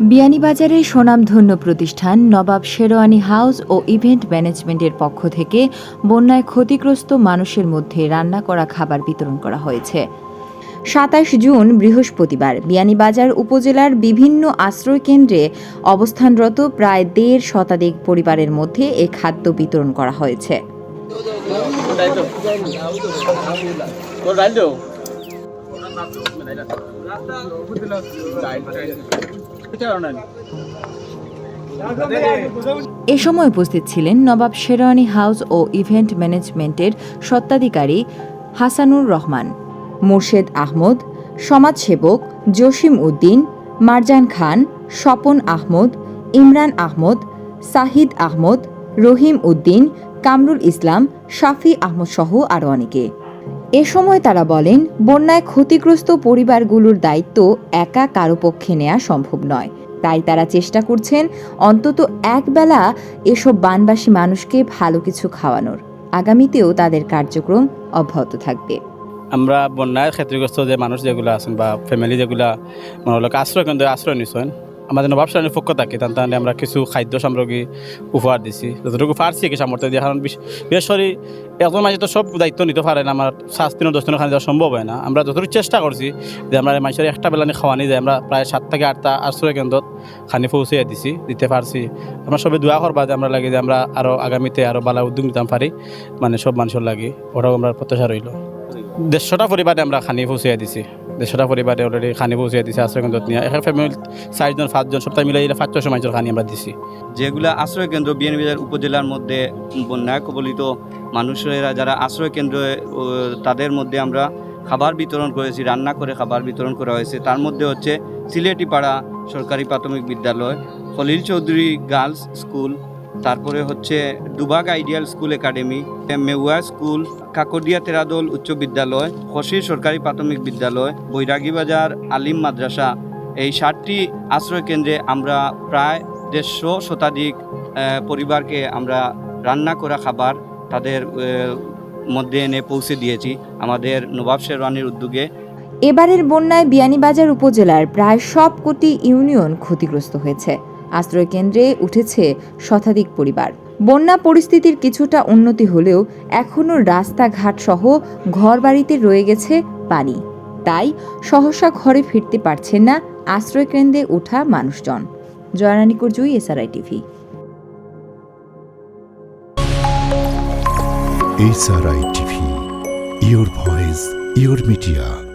বিয়ানীবাজারের স্বনামধন্য প্রতিষ্ঠান নবাব শেরওয়ানি হাউস ও ইভেন্ট ম্যানেজমেন্টের পক্ষ থেকে বন্যায় ক্ষতিগ্রস্ত মানুষের মধ্যে রান্না করা খাবার বিতরণ করা হয়েছে। সাতাশ জুন, বৃহস্পতিবার, বিয়ানীবাজার উপজেলার বিভিন্ন আশ্রয়কেন্দ্রে অবস্থানরত প্রায় দেড় শতাধিক পরিবারের মধ্যে এ খাদ্য বিতরণ করা হয়েছে। এ সময় উপস্থিত ছিলেন নবাব শেরওয়ানি হাউস ও ইভেন্ট ম্যানেজমেন্টের স্বত্বাধিকারী হাসানুর রহমান, মোর্শেদ আহমদ, সমাজসেবক জসিম উদ্দিন, মারজান খান, স্বপন আহমদ, ইমরান আহমদ, সাহিদ আহমদ, রহিম উদ্দিন, কামরুল ইসলাম, শাফি আহমদ সহ আরও অনেকে। এ সময় তারা বলেন, বন্যায় ক্ষতিগ্রস্ত পরিবারগুলোর দায়িত্ব একা কারও পক্ষে নেওয়া সম্ভব নয়। তাই তারা চেষ্টা করছেন অন্তত একবেলা এসব বানবাসী মানুষকে ভালো কিছু খাওয়ানোর। আগামীতেও তাদের কার্যক্রম অব্যাহত থাকবে। আমরা বন্যায় ক্ষতিগ্রস্ত যে মানুষ যেগুলো আছেন বা ফ্যামিলি যেগুলা, মনে হলো আশ্রয় কেন্দ্রে আশ্রয় নিছেন আমাদের নবাব সাহেবের পক্ষ থাকে, তার তাহলে আমরা কিছু খাদ্য সামগ্রী উপহার দিছি। যতটুকু পারছি কি সামর্থ্য দিয়ে, কারণ বিশ- বিশেষ করে একজন মানুষ তো সব দায়িত্ব নিতে পারে না, আমার সাত দিনের দশ দিনের খানি দেওয়া সম্ভব হয় না। আমরা যতটুকু চেষ্টা করছি যে আমরা মানুষের একটা বেলা নিয়ে খাওয়ানি যায় আমরা প্রায় সাত থেকে আটটা আশ্রয় কেন্দ্রত খানি পৌঁছে দিছি, দিতে পারছি। আমরা সবাই দোয়া করবা যে আমরা লাগে যে আমরা আরও আগামীতে আরও বালা উদ্যোগ নিতাম পারি মানে সব মানুষের লাগে, ওটাও আমরা প্রত্যাশা রইল। দেড়শোটা পরিবারে আমরা খানি পৌঁছে দিছি। দেড়শোটা পরিবারে অলরেডি খানি পৌঁছে দিছি, আশ্রয় কেন্দ্রত নিয়ে। এখানে ফ্যামিলি চারজন, পাঁচজন, সপ্তাহে মিলে এলে পাঁচশো মানুষের খানি আমরা দিছি। যেগুলো আশ্রয় কেন্দ্র বিয়ানীবাজার উপজেলার মধ্যে বন্যায় কবলিত, মানুষেরা যারা আশ্রয় কেন্দ্রে তাদের মধ্যে আমরা খাবার বিতরণ করেছি, রান্না করে খাবার বিতরণ করা হয়েছে। তার মধ্যে হচ্ছে সিলেটিপাড়া সরকারি প্রাথমিক বিদ্যালয় খলিল চৌধুরী গার্লস স্কুল তারপরে হচ্ছে Dubag ideal school academy Meuya school, Kakdia Teradal উচ্চ বিদ্যালয় খসির সরকারি প্রাথমিক বিদ্যালয়, বৈরাগী বাজার, আলিম মাদ্রাসা। এই ষাটটি আশ্রয় কেন্দ্রে আমরা প্রায় দেড়শো শতাধিক পরিবারকে আমরা রান্না করা খাবার তাদের মধ্যে এনে পৌঁছে দিয়েছি আমাদের নবাব শেরওয়ানির উদ্যোগে। এবারের বন্যায় বিয়ানীবাজার উপজেলার প্রায় সব কোটি ইউনিয়ন ক্ষতিগ্রস্ত হয়েছে। আশ্রয় কেন্দ্রে উঠেছে শতাধিক পরিবার। বন্যা পরিস্থিতির কিছুটা উন্নতি হলেও এখনও রাস্তাঘাট সহ ঘরবাড়িতে রয়ে গেছে পানি। তাই সহসা ঘরে ফিরতে পারছেন না আশ্রয় কেন্দ্রে ওঠা মানুষজন। Joyrani Karjui SRI TV. SRI TV, your voice, your media.